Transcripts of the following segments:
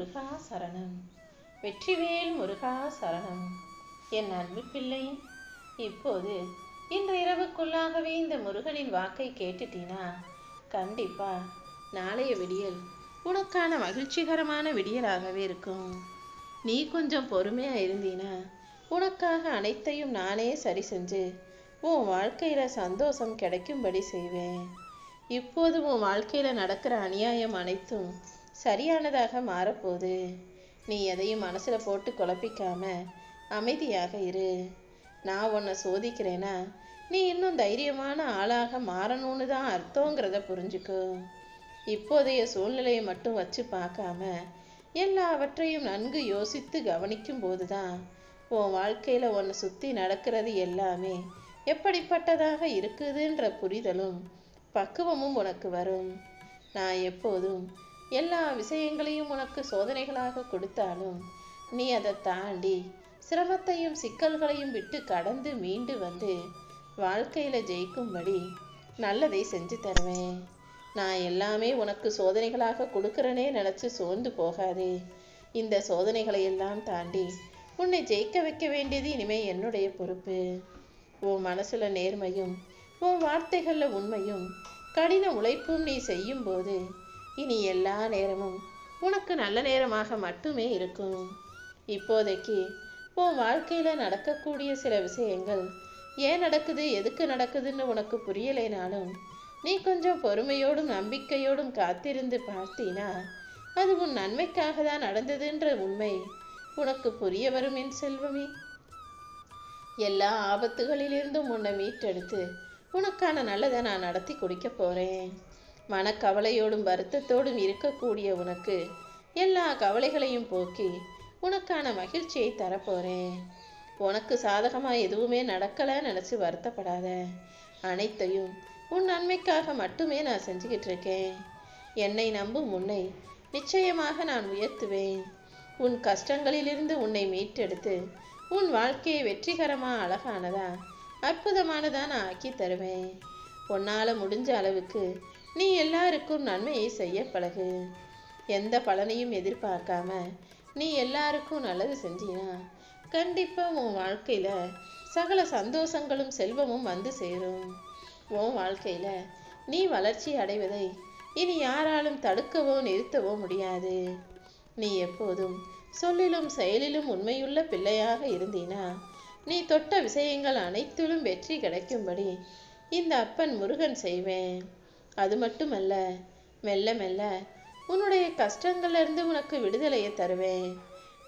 முருகா சரணம். வெற்றிவேல் முருகா சரணம். என் அன்பு பிள்ளை இப்போது இன்று இரவுக்குள்ளாகவே இந்த முருகனின் வாக்கை கேட்டுட்டீனா? கண்டிப்பா. நாளைய விடியல் உனக்கான மகிழ்ச்சிகரமான விடியலாகவே இருக்கும். நீ கொஞ்சம் பொறுமையா இருந்தீனா? உனக்காக அனைத்தையும் நானே சரி செஞ்சு உன் வாழ்க்கையில சந்தோஷம் கிடைக்கும்படி செய்வேன். இப்போது உன் வாழ்க்கையில நடக்கிற அநியாயம் அனைத்தும் சரியானதாக மாறப்போகுது. நீ எதையும் மனசில் போட்டு குழப்பிக்காம அமைதியாக இரு. நான் உன்னை சோதிக்கிறேனா? நீ இன்னும் தைரியமான ஆளாக மாறணும்னு தான் அர்த்தங்கிறத புரிஞ்சுக்கோ. இப்போதைய சூழ்நிலையை மட்டும் வச்சு பார்க்காம எல்லாவற்றையும் நன்கு யோசித்து கவனிக்கும் போதுதான் உன் வாழ்க்கையில் உன்னை சுற்றி நடக்கிறது எல்லாமே எப்படிப்பட்டதாக இருக்குதுன்ற புரிதலும் பக்குவமும் உனக்கு வரும். நான் எப்போதும் எல்லா விஷயங்களையும் உனக்கு சோதனைகளாக கொடுத்தாலும் நீ அதை தாண்டி சிரமத்தையும் சிக்கல்களையும் விட்டு கடந்து மீண்டு வந்து வாழ்க்கையில் ஜெயிக்கும்படி நல்லதை செஞ்சு தருவேன் நான் எல்லாமே உனக்கு சோதனைகளாக கொடுக்குறனே நினச்சி சோர்ந்து போகாதே. இந்த சோதனைகளை எல்லாம் தாண்டி உன்னை ஜெயிக்க வைக்க வேண்டியது இனிமே என்னுடைய பொறுப்பு. உன் மனசில் நேர்மையும் உன் வார்த்தைகளில் உண்மையும் கடின உழைப்பும் நீ செய்யும் போது இனி எல்லா நேரமும் உனக்கு நல்ல நேரமாக மட்டுமே இருக்கும். இப்போதைக்கு உன் வாழ்க்கையில் நடக்கக்கூடிய சில விஷயங்கள் ஏன் நடக்குது எதுக்கு நடக்குதுன்னு உனக்கு புரியலைனாலும் நீ கொஞ்சம் பொறுமையோடும் நம்பிக்கையோடும் காத்திருந்து பார்த்தீனா அது உன் நன்மைக்காக தான் நடந்ததுன்ற உண்மை உனக்கு புரிய வரும் என் செல்வமே. எல்லா ஆபத்துகளிலிருந்தும் உன்னை மீட்டெடுத்து உனக்கான நல்லதை நான் நடத்தி குடிக்க போகிறேன் மனக்கவலையோடும் வருத்தத்தோடும் இருக்கக்கூடிய உனக்கு எல்லா கவலைகளையும் போக்கி உனக்கான மகிழ்ச்சியை தரப்போறேன். உனக்கு சாதகமாக எதுவுமே நடக்கலைன்னு நினச்சி வருத்தப்படாத. அனைத்தையும் உன் நன்மைக்காக மட்டுமே நான் செஞ்சுக்கிட்டு இருக்கேன் என்னை நம்பும் உன்னை நிச்சயமாக நான் உயர்த்துவேன். உன் கஷ்டங்களிலிருந்து உன்னை மீட்டெடுத்து உன் வாழ்க்கையை வெற்றிகரமாக அழகானதா அற்புதமானதா நான் ஆக்கி தருவேன் உன்னால் முடிஞ்ச அளவுக்கு நீ எல்லாருக்கும் நன்மையை செய்ய பழகு. எந்த பலனையும் எதிர்பார்க்காம நீ எல்லாருக்கும் நல்லது செஞ்சினா கண்டிப்பாக உன் வாழ்க்கையில் சகல சந்தோஷங்களும் செல்வமும் வந்து சேரும். உன் வாழ்க்கையில் நீ வளர்ச்சி அடைவதை இனி யாராலும் தடுக்கவோ நிறுத்தவோ முடியாது. நீ எப்போதும் சொல்லிலும் செயலிலும் உண்மையுள்ள பிள்ளையாக இருந்தீனா நீ தொட்ட விஷயங்கள் அனைத்திலும் வெற்றி கிடைக்கும்படி இந்த அப்பன் முருகன் செய்வேன். அது மட்டுமல்ல மெல்ல மெல்ல உன்னுடைய கஷ்டங்கள்ல இருந்து உனக்கு விடுதலையை தருவேன்.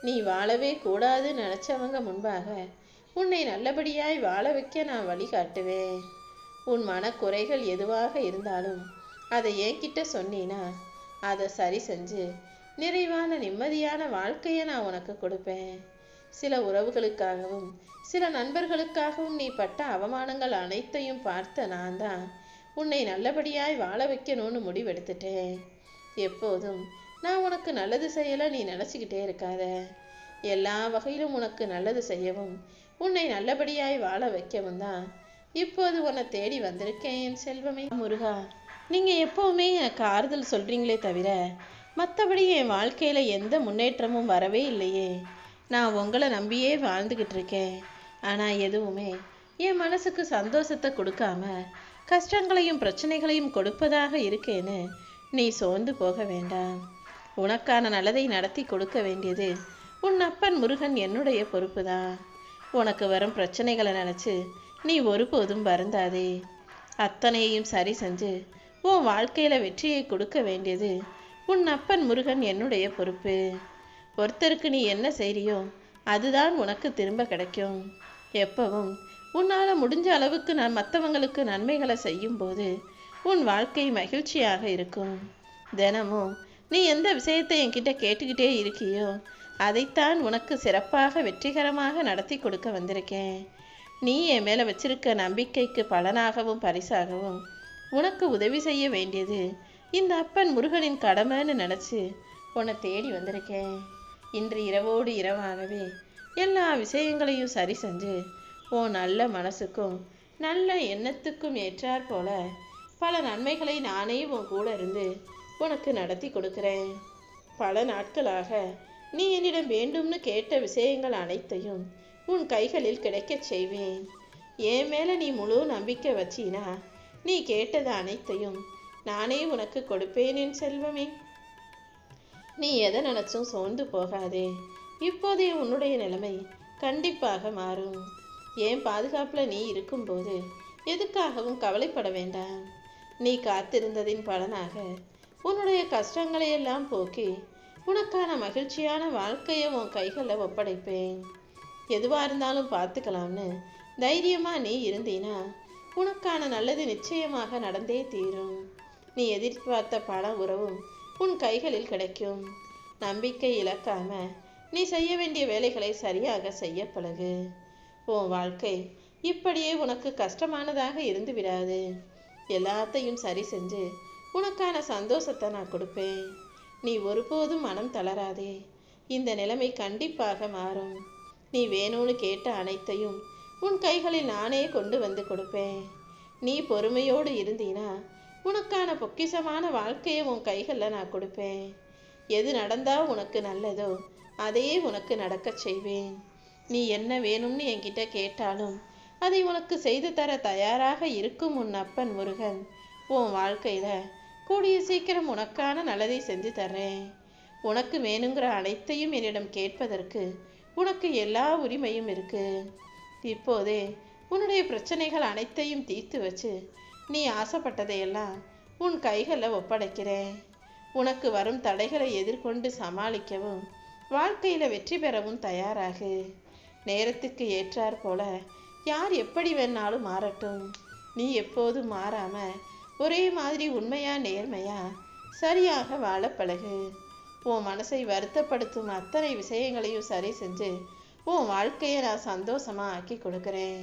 நீ வாழவே கூடாது நினைச்சவங்க முன்பாக உன்னை நல்லபடியாய் வாழ வைக்க நான் வழிகாட்டுவேன் உன் மனக்குறைகள் எதுவாக இருந்தாலும் அதை என்கிட்ட சொன்னீனா அதை சரி செஞ்சு நிறைவான நிம்மதியான வாழ்க்கையை நான் உனக்கு கொடுப்பேன். சில உறவுகளுக்காகவும் சில நண்பர்களுக்காகவும் நீ பட்ட அவமானங்கள் அனைத்தையும் பார்த்த நான் தான் உன்னை நல்லபடியாய் வாழ வைக்கணும்னு முடிவெடுத்துட்டேன். எப்போதும் நான் உனக்கு நல்லது செய்யல நீ நினச்சிக்கிட்டே இருக்காத. எல்லா வகையிலும் உனக்கு நல்லது செய்யவும் உன்னை நல்லபடியாய் வாழ வைக்கவும் தான் இப்போது உன்னை தேடி வந்திருக்கேன் என் செல்வமே. முருகா நீங்கள் எப்போவுமே எனக்கு ஆறுதல் சொல்கிறீங்களே தவிர மற்றபடி என் வாழ்க்கையில் எந்த முன்னேற்றமும் வரவே இல்லையே. நான் உங்களை நம்பியே வாழ்ந்துக்கிட்டு இருக்கேன். ஆனால் எதுவுமே என் மனசுக்கு சந்தோஷத்தை கொடுக்காம கஷ்டங்களையும் பிரச்சனைகளையும் கொடுப்பதாக இருக்கேன்னு நீ சோர்ந்து போக வேண்டாம். உனக்கான நல்லதை நடத்தி கொடுக்க வேண்டியது உன் அப்பன் முருகன் என்னுடைய பொறுப்பு தான் உனக்கு வரும் பிரச்சனைகளை நினச்சி நீ ஒருபோதும் வருந்தாதே. அத்தனையையும் சரி செஞ்சு உன் வாழ்க்கையில் வெற்றியை கொடுக்க வேண்டியது உன் அப்பன் முருகன் என்னுடைய பொறுப்பு. ஒருத்தருக்கு நீ என்ன செய்கிறியோ அதுதான் உனக்கு திரும்ப கிடைக்கும். எப்பவும் உன்னால் முடிஞ்ச அளவுக்கு நான் மற்றவங்களுக்கு நன்மைகளை செய்யும்போது உன் வாழ்க்கை மகிழ்ச்சியாக இருக்கும். தினமும் நீ எந்த விஷயத்தை என்கிட்ட கேட்டுக்கிட்டே இருக்கியோ அதைத்தான் உனக்கு சிறப்பாக வெற்றிகரமாக நடத்தி கொடுக்க வந்திருக்கேன். நீ என் மேலே வச்சிருக்க நம்பிக்கைக்கு பலனாகவும் பரிசாகவும் உனக்கு உதவி செய்ய வேண்டியது இந்த அப்பன் முருகனின் கடமைன்னு நினச்சி உன்னை தேடி வந்திருக்கேன். இன்று இரவோடு இரவாகவே எல்லா விஷயங்களையும் சரி செஞ்சு உன் நல்ல மனசுக்கும் நல்ல எண்ணத்துக்கும் ஏற்றாற் போல பல நன்மைகளை நானே உன் கூட இருந்து உனக்கு நடத்தி கொடுக்கிறேன். பல நாட்களாக நீ என்னிடம் வேண்டும்னு கேட்ட விஷயங்கள் அனைத்தையும் உன் கைகளில் கிடைக்கச் செய்வேன். என் மேலே நீ முழு நம்பிக்கை வச்சினா நீ கேட்டது அனைத்தையும் நானே உனக்கு கொடுப்பேன் என் செல்வமே. நீ எதை நினச்சும் சோர்ந்து போகாதே. இப்போதைய உன்னுடைய நிலைமை கண்டிப்பாக மாறும். என் பாதுகாப்பில் நீ இருக்கும்போது எதுக்காகவும் கவலைப்பட வேண்டாம். நீ காத்திருந்ததின் பலனாக உன்னுடைய கஷ்டங்களையெல்லாம் போக்கி உனக்கான மகிழ்ச்சியான வாழ்க்கையை உன் கைகளில் ஒப்படைப்பேன். எதுவாக இருந்தாலும் பார்த்துக்கலாம்னு தைரியமாக நீ இருந்தீனா உனக்கான நல்லது நிச்சயமாக நடந்தே தீரும். நீ எதிர்பார்த்த பண உறவும் உன் கைகளில் கிடைக்கும். நம்பிக்கை இழக்காம நீ செய்ய வேண்டிய வேலைகளை சரியாக செய்ய பழகு. உன் வாழ்க்கை. இப்படியே உனக்கு கஷ்டமானதாக இருந்து விடாது. எல்லாத்தையும் சரி செஞ்சு உனக்கான சந்தோஷத்தை நான் கொடுப்பேன். நீ ஒருபோதும் மனம் தளராதே. இந்த நிலைமை கண்டிப்பாக மாறும். நீ வேணும்னு கேட்ட அனைத்தையும் உன் கைகளில் நானே கொண்டு வந்து கொடுப்பேன். நீ பொறுமையோடு இருந்தீனா உனக்கான பொக்கிஷமான வாழ்க்கையை உன் கைகளில் நான் கொடுப்பேன். எது நடந்தால் உனக்கு நல்லதோ அதையே உனக்கு நடக்கச் செய்வேன். நீ என்ன வேணும்னு என்கிட்ட கேட்டாலும் அதை உனக்கு செய்து தர தயாராக இருக்கும் உன் அப்பன் முருகன். உன் வாழ்க்கையில கூடிய சீக்கிரம் உனக்கான நல்லதை செஞ்சு தர்றேன். உனக்கு வேணுங்கிற அனைத்தையும் என்னிடம் கேட்பதற்கு உனக்கு எல்லா உரிமையும் இருக்கு. இப்போதே உன்னுடைய பிரச்சனைகள் அனைத்தையும் தீர்த்து வச்சு நீ ஆசைப்பட்டதையெல்லாம் உன் கைகளில் ஒப்படைக்கிறேன். உனக்கு வரும் தடைகளை எதிர்கொண்டு சமாளிக்கவும் வாழ்க்கையில் வெற்றி பெறவும் தயாராகு. நேரத்துக்கு ஏற்றாற் போல யார் எப்படி வேணாலும் மாறட்டும். நீ எப்போதும் மாறாம ஒரே மாதிரி உண்மையா நேர்மையா சரியாக வாழ பழகு. உன் மனசை வருத்தப்படுத்தும் அத்தனை விஷயங்களையும் சரி செஞ்சு உன் வாழ்க்கையை நான் சந்தோஷமா ஆக்கி கொடுக்குறேன்.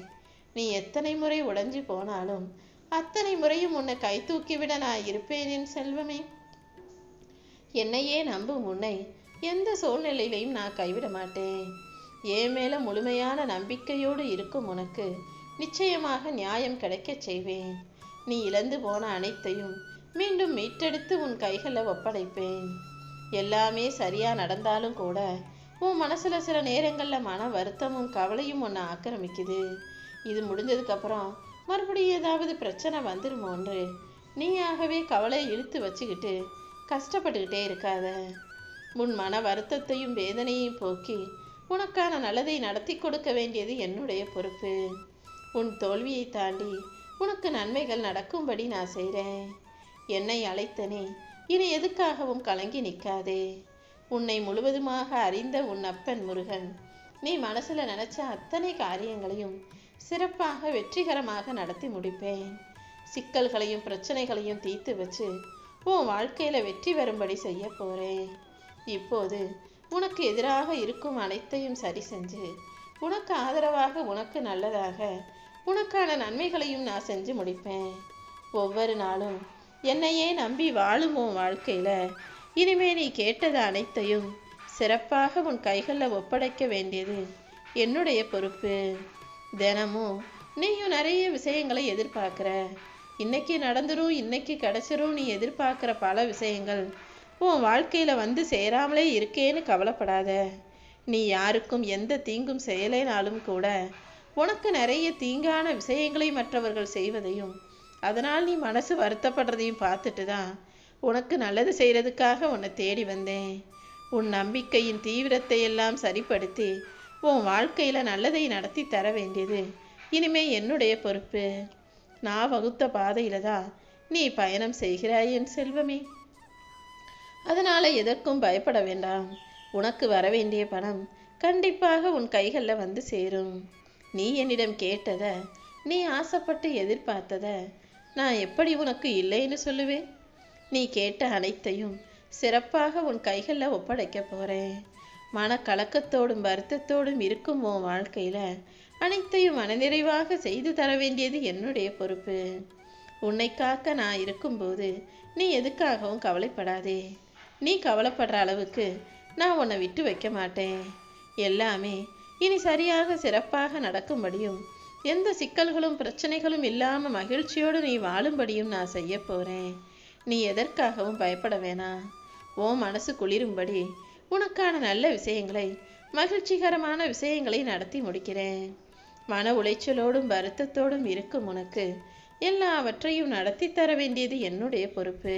நீ எத்தனை முறை உடைஞ்சு போனாலும் அத்தனை முறையும் உன்னை கை தூக்கிவிட நான் இருப்பேன் என் செல்வமே. என்னையே நம்பும் உன்னை எந்த சூழ்நிலையிலையும் நான் கைவிட மாட்டேன். என் மேல முழுமையான நம்பிக்கையோடு இருக்கும் உனக்கு நிச்சயமாக நியாயம் கிடைக்கச் செய்வேன். நீ இழந்து போன அனைத்தையும் மீண்டும் மீட்டெடுத்து உன் கைகளில் ஒப்படைப்பேன். எல்லாமே சரியா நடந்தாலும் கூட உன் மனசுல சில நேரங்கள்ல மன வருத்தமும் கவலையும் உன்னை ஆக்கிரமிக்குது. இது முடிஞ்சதுக்கு அப்புறம் மறுபடியும் ஏதாவது பிரச்சனை வந்துருமோன்று நீயாகவே கவலை இழுத்து வச்சுக்கிட்டு கஷ்டப்பட்டுக்கிட்டே இருக்காத. உன் மன வருத்தத்தையும் வேதனையும் போக்கி உனக்கான நல்லதை நடத்தி கொடுக்க வேண்டியது என்னுடைய பொறுப்பு. உன் தோல்வியை தாண்டி உனக்கு நன்மைகள் நடக்கும்படி நான் செய்கிறேன் என்னை அழைத்தனே இனி எதுக்காகவும் கலங்கி நிற்காதே. உன்னை முழுவதுமாக அறிந்த உன் அப்பன் முருகன் நீ மனசில் நினச்ச அத்தனை காரியங்களையும் சிறப்பாக வெற்றிகரமாக நடத்தி முடிப்பேன். சிக்கல்களையும் பிரச்சனைகளையும் தீர்த்து வச்சு உன் வாழ்க்கையில் வெற்றி வரும்படி செய்ய போகிறேன் இப்போது உனக்கு எதிராக இருக்கும் அனைத்தையும் சரி செஞ்சு உனக்கு ஆதரவாக உனக்கு நல்லதாக உனக்கான நன்மைகளையும் நான் செஞ்சு முடிப்பேன். ஒவ்வொரு நாளும் என்னையே நம்பி வாழும் உன் வாழ்க்கையில் இனிமே நீ கேட்டது அனைத்தையும் சிறப்பாக உன் கைகளில் ஒப்படைக்க வேண்டியது என்னுடைய பொறுப்பு. தினமும் நீயும் நிறைய விஷயங்களை எதிர்பார்க்குற. இன்னைக்கு நடந்துரும் இன்னைக்கு கிடைச்சிரும் நீ எதிர்பார்க்குற பல விஷயங்கள் உன் வாழ்க்கையில் வந்து சேராமலே இருக்கேன்னு கவலைப்படாத. நீ யாருக்கும் எந்த தீங்கும் செய்யலைனாலும் கூட உனக்கு நிறைய தீங்கான விஷயங்களை மற்றவர்கள் செய்வதையும் அதனால் நீ மனசு வருத்தப்படுறதையும் பார்த்துட்டு தான் உனக்கு நல்லது செய்கிறதுக்காக உன்னை தேடி வந்தேன். உன் நம்பிக்கையின் தீவிரத்தை எல்லாம் சரிப்படுத்தி உன் வாழ்க்கையில் நல்லதை நடத்தி தர வேண்டியது இனிமே என்னுடைய பொறுப்பு. நான் வகுத்த பாதையில் தான் நீ பயணம் செய்கிறாய் என் செல்வமே. அதனால் எதற்கும் பயப்பட வேண்டாம். உனக்கு வர வேண்டிய பணம் கண்டிப்பாக உன் கைகளில் வந்து சேரும். நீ என்னிடம் கேட்டதை நீ ஆசைப்பட்டு எதிர்பார்த்தத நான் எப்படி உனக்கு இல்லைன்னு சொல்லுவேன்? நீ கேட்ட அனைத்தையும் சிறப்பாக உன் கைகளில் ஒப்படைக்க போகிறேன் மனக்கலக்கத்தோடும் வருத்தத்தோடும் இருக்கும் உன் வாழ்க்கையில் அனைத்தையும் மனநிறைவாக செய்து தர வேண்டியது என்னுடைய பொறுப்பு. உன்னை காக்க நான் இருக்கும்போது நீ எதுக்காகவும் கவலைப்படாதே. நீ கவலைப்படுற அளவுக்கு நான் உன்னை விட்டு வைக்க மாட்டேன். எல்லாமே இனி சரியாக சிறப்பாக நடக்கும்படியும் எந்த சிக்கல்களும் பிரச்சனைகளும் இல்லாமல் மகிழ்ச்சியோடு நீ வாழும்படியும் நான் செய்ய போகிறேன் நீ எதற்காகவும் பயப்பட வேணாம் ஓ மனசு குளிரும்படி உனக்கான நல்ல விஷயங்களை மகிழ்ச்சிகரமான விஷயங்களை நடத்தி முடிக்கிறேன். மன உளைச்சலோடும் வருத்தத்தோடும் இருக்கும் உனக்கு எல்லாவற்றையும் நடத்தி தர வேண்டியது என்னுடைய பொறுப்பு.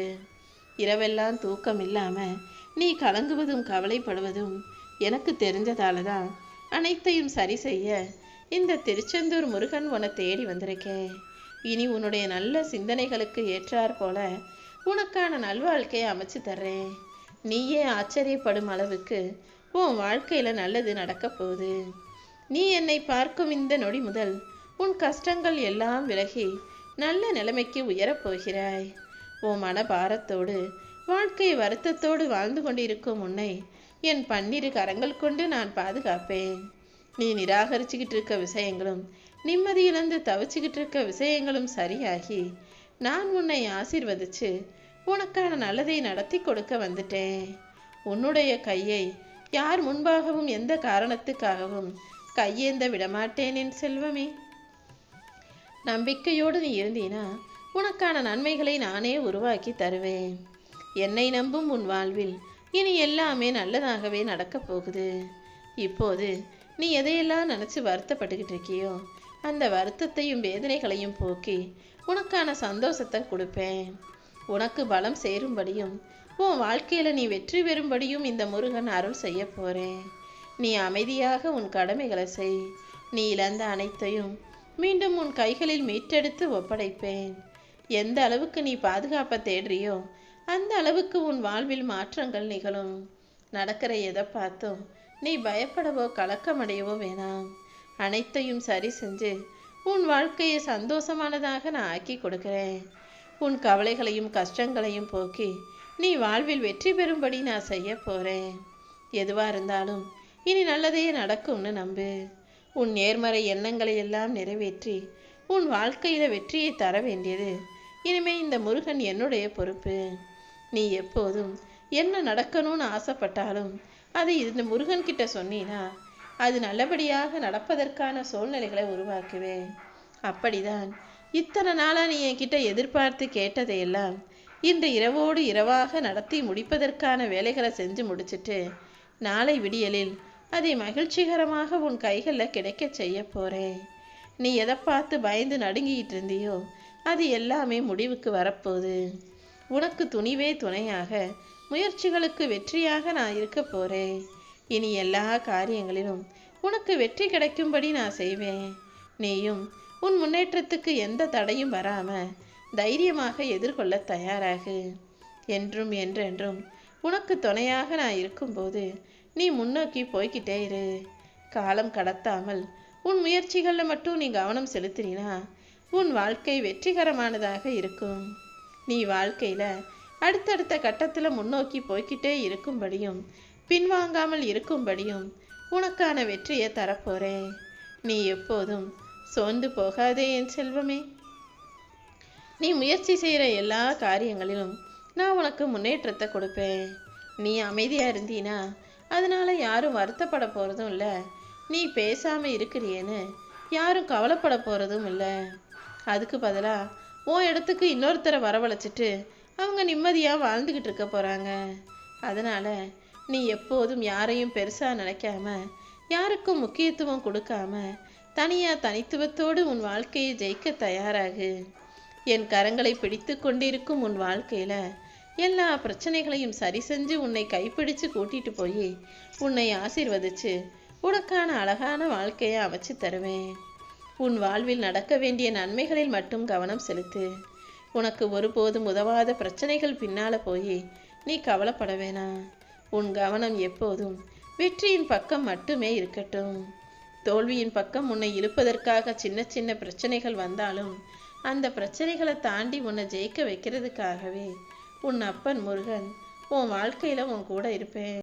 இரவெல்லாம் தூக்கம் இல்லாமல் நீ கலங்குவதும் கவலைப்படுவதும் எனக்கு தெரிஞ்சதால தான் அனைத்தையும் சரி செய்ய இந்த திருச்செந்தூர் முருகன் உன்னை தேடி வந்திருக்கேன் இனி உன்னுடைய நல்ல சிந்தனைகளுக்கு ஏற்றாற் போல உனக்கான நல்வாழ்க்கையை அமைச்சு தர்றேன் நீயே ஆச்சரியப்படும் அளவுக்கு உன் வாழ்க்கையில் நல்லது நடக்கப் போகுது. நீ என்னை பார்க்கும் இந்த நொடி முதல் உன் கஷ்டங்கள் எல்லாம் விலகி நல்ல நிலைமைக்கு உயரப் போகிறாய். உன் மன பாரத்தோடு வாழ்க்கை வருத்தத்தோடு வாழ்ந்து கொண்டிருக்கும் உன்னை என் பன்னிரு கரங்கள் கொண்டு நான் பாதுகாப்பேன். நீ நிராகரிச்சுக்கிட்டு இருக்க விஷயங்களும் நிம்மதி இழந்து தவிச்சுக்கிட்டு இருக்க விஷயங்களும் சரியாகி நான் உன்னை ஆசிர்வதிச்சு உனக்கான நல்லதை நடத்தி கொடுக்க வந்துட்டேன். உன்னுடைய கையை யார் முன்பாகவும் எந்த காரணத்துக்காகவும் கையேந்த விடமாட்டேன் என் செல்வமே. நம்பிக்கையோடு நீ இருந்தீனா உனக்கான நன்மைகளை நானே உருவாக்கி தருவேன். என்னை நம்பும் உன் வாழ்வில் இனி எல்லாமே நல்லதாகவே நடக்கப் போகுது. இப்போது நீ எதையெல்லாம் நினச்சி வருத்தப்பட்டுக்கிட்டு இருக்கியோ அந்த வருத்தத்தையும் வேதனைகளையும் போக்கி உனக்கான சந்தோஷத்தை கொடுப்பேன். உனக்கு பலம் சேரும்படியும் உன் வாழ்க்கையில் நீ வெற்றி பெறும்படியும் இந்த முருகன் அருள் செய்ய போகிறேன் நீ அமைதியாக உன் கடமைகளை செய். நீ இழந்த அனைத்தையும் மீண்டும் உன் கைகளில் மீட்டெடுத்து ஒப்படைப்பேன். எந்த அளவுக்கு நீ பாதுகாப்பை தேடுறியோ அந்த அளவுக்கு உன் வாழ்வில் மாற்றங்கள் நிகழும். நடக்கிற எதை பார்த்தும் நீ பயப்படவோ கலக்கமடையவோ வேணாம். அனைத்தையும் சரி செஞ்சு உன் வாழ்க்கையை சந்தோஷமானதாக நான் ஆக்கி கொடுக்கிறேன். உன் கவலைகளையும் கஷ்டங்களையும் போக்கி நீ வாழ்வில் வெற்றி பெறும்படி நான் செய்ய போகிறேன் எதுவாக இருந்தாலும் இனி நல்லதே நடக்கும்னு நம்பு. உன் நேர்மறை எண்ணங்களை எல்லாம் நிறைவேற்றி உன் வாழ்க்கையில் வெற்றியை தர வேண்டியது இனிமே இந்த முருகன் என்னுடைய பொறுப்பு. நீ எப்போதும் என்ன நடக்கணும்னு ஆசைப்பட்டாலும் அதை இந்த முருகன் கிட்ட சொன்னீனா அது நல்லபடியாக நடப்பதற்கான சூழ்நிலைகளை உருவாக்குவேன். அப்படிதான் இத்தனை நாளா நீ என்கிட்ட எதிர்பார்த்து கேட்டதையெல்லாம் இன்று இரவோடு இரவாக நடத்தி முடிப்பதற்கான வேலைகளை செஞ்சு முடிச்சிட்டு நாளை விடியலில் அதை மகிழ்ச்சிகரமாக உன் கைகளில் கிடைக்க செய்ய போறேன். நீ எதை பார்த்து பயந்து நடுங்கிட்டு இருந்தியோ அது எல்லாமே முடிவுக்கு வரப்போகுது. உனக்கு துணிவே துணையாக முயற்சிகளுக்கு வெற்றியாக நான் இருக்க போறேன். இனி எல்லா காரியங்களிலும் உனக்கு வெற்றி கிடைக்கும்படி நான் செய்வேன். நீயும் உன் முன்னேற்றத்துக்கு எந்த தடையும் வராம தைரியமாக எதிர்கொள்ள தயாராகு. என்றும் என்றென்றும் உனக்கு துணையாக நான் இருக்கும்போது நீ முன்னோக்கி போய்கிட்டே இரு. காலம் கடத்தாமல் உன் முயற்சிகளில் மட்டும் நீ கவனம் செலுத்தினா உன் வாழ்க்கை வெற்றிகரமானதாக இருக்கும். நீ வாழ்க்கையில அடுத்தடுத்த கட்டத்தில் முன்னோக்கி போய்கிட்டே இருக்கும்படியும் பின்வாங்காமல் இருக்கும்படியும் உனக்கான வெற்றியை தரப்போறேன். நீ எப்போதும் சோர்ந்து போகாதே என் செல்வமே. நீ முயற்சி செய்கிற எல்லா காரியங்களிலும் நான் உனக்கு முன்னேற்றத்தை கொடுப்பேன். நீ அமைதியாக இருந்தீனா அதனால் யாரும் வருத்தப்பட போகிறதும் இல்லை. நீ பேசாமல் இருக்கிறியேன்னு யாரும் கவலைப்பட போகிறதும் இல்லை. அதுக்கு பதிலாக உன் இடத்துக்கு இன்னொருத்தரை வரவழைச்சிட்டு அவங்க நிம்மதியாக வாழ்ந்துக்கிட்டு இருக்க போகிறாங்க அதனால் நீ எப்போதும் யாரையும் பெருசாக நினைக்காம யாருக்கும் முக்கியத்துவம் கொடுக்காம தனியாக தனித்துவத்தோடு உன் வாழ்க்கையை ஜெயிக்க தயாராகு. என் கரங்களை பிடித்து கொண்டிருக்கும் உன் வாழ்க்கையில் எல்லா பிரச்சனைகளையும் சரி செஞ்சு உன்னை கைப்பிடிச்சு கூட்டிட்டு போய் உன்னை ஆசீர்வதிச்சு உனக்கான அழகான வாழ்க்கையை அமைச்சு தருவேன். உன் வாழ்வில் நடக்க வேண்டிய நன்மைகளில் மட்டும் கவனம் செலுத்து. உனக்கு ஒருபோதும் உதவாத பிரச்சனைகள் பின்னால போய் நீ கவலைப்பட வேணாம் உன் கவனம் எப்போதும் வெற்றியின் பக்கம் மட்டுமே இருக்கட்டும். தோல்வியின் பக்கம் உன்னை இழுப்பதற்காக சின்ன சின்ன பிரச்சனைகள் வந்தாலும் அந்த பிரச்சனைகளை தாண்டி உன்னை ஜெயிக்க வைக்கிறதுக்காகவே உன் அப்பன் முருகன் உன் வாழ்க்கையில் உன் கூட இருப்பேன்.